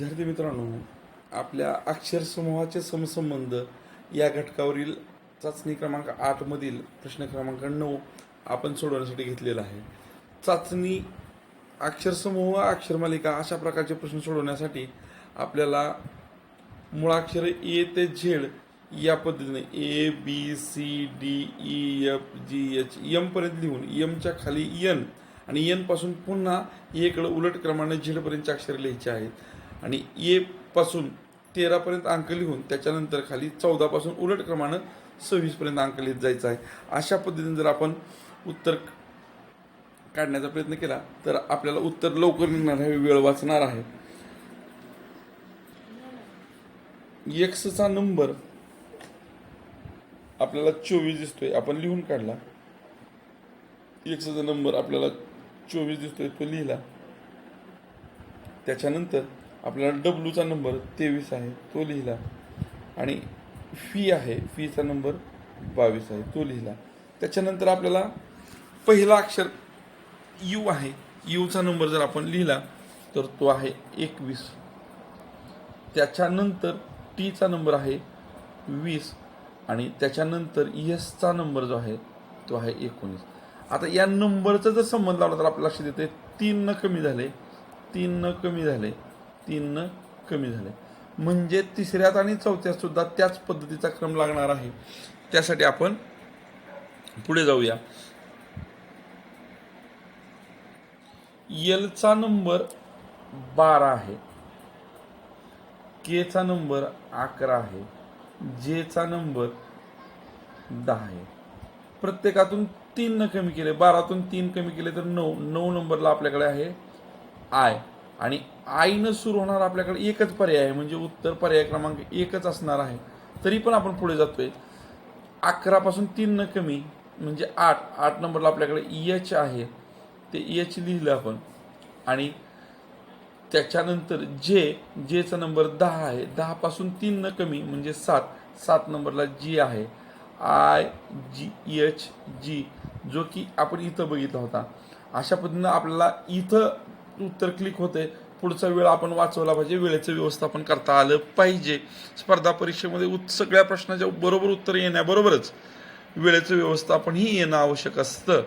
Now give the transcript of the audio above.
विद्यार्थी मित्रांनो आपल्या अक्षरसमूहाचे समसंबंध या घटकावरील चाचणी क्रमांक आठमधील प्रश्न क्रमांक नऊ आपण सोडवण्यासाठी घेतलेला आहे. चाचणी अक्षरसमूह अक्षरमालिका अक्षर मालिका अशा प्रकारचे प्रश्न सोडवण्यासाठी आपल्याला मुळाक्षर ए ते झेड या पद्धतीने A B C D E F G H यमपर्यंत लिहून यमच्या खाली यन आणि यनपासून पुन्हा एकडं उलट क्रमाने झेडपर्यंतचे अक्षर लिहायचे आहेत. आणि एपासून पासून अंक लिहून त्याच्यानंतर खाली चौदापासून उलट क्रमानं सव्वीसपर्यंत अंक लिहित जायचं आहे. अशा पद्धतीने जर आपण उत्तर काढण्याचा प्रयत्न केला तर आपल्याला उत्तर लवकर निघणार आहे वेळ वाचणार आहे. एक्सचा नंबर आपल्याला चोवीस दिसतोय. आपण लिहून काढला. एक्सचा नंबर आपल्याला चोवीस दिसतोय तो लिहिला. त्याच्यानंतर आपल्याला डब्ल्यूचा नंबर तेवीस आहे तो लिहिला. आणि फी आहे फीचा नंबर बावीस आहे तो लिहिला. त्याच्यानंतर आपल्याला पहिला अक्षर यू आहे. यूचा नंबर जर आपण लिहिला तर तो आहे एकवीस. त्याच्यानंतर टीचा नंबर आहे वीस. आणि त्याच्यानंतर यसचा नंबर जो आहे तो आहे एकोणीस. आता या नंबरचा जर संबंध लावला तर आपल्या लक्षात येते तीन न कमी झाले तीन न कमी झाले तीन न कमी झाले. म्हणजे तिसऱ्यात आणि चौथ्यात सुद्धा त्याच पद्धतीचा क्रम लागणार आहे. त्यासाठी आपण पुढे जाऊया. एलचा नंबर बारा आहे. केचा नंबर अकरा आहे. जेचा नंबर दहा आहे. प्रत्येकातून तीन न कमी केले बारातून तीन कमी केले तर नऊ. नऊ नंबरला आपल्याकडे आहे आय आणि आईनं सुरू होणार आपल्याकडे एकच पर्याय आहे म्हणजे उत्तर पर्याय क्रमांक एकच असणार आहे. तरी पण आपण पुढे जातोय. अकरापासून तीन न कमी म्हणजे आठ आठ नंबरला आपल्याकडे एच आहे. ते एच लिहिलं आपण. आणि त्याच्यानंतर जे जेचा नंबर दहा आहे दहापासून तीन न कमी म्हणजे सात सात नंबरला जी आहे. आय जी एच जी जो की आपण इथं बघितला होता. अशा पद्धतीनं आपल्याला इथं उत्तर क्लिक होते पुढचा वेळ आपण वाचवला पाहिजे. वेळेचं व्यवस्थापन करता आलं पाहिजे. स्पर्धा परीक्षेमध्ये उत् सगळ्या प्रश्नाच्या बरोबर उत्तर येण्याबरोबरच वेळेचं व्यवस्थापन ही येणं आवश्यक असतं.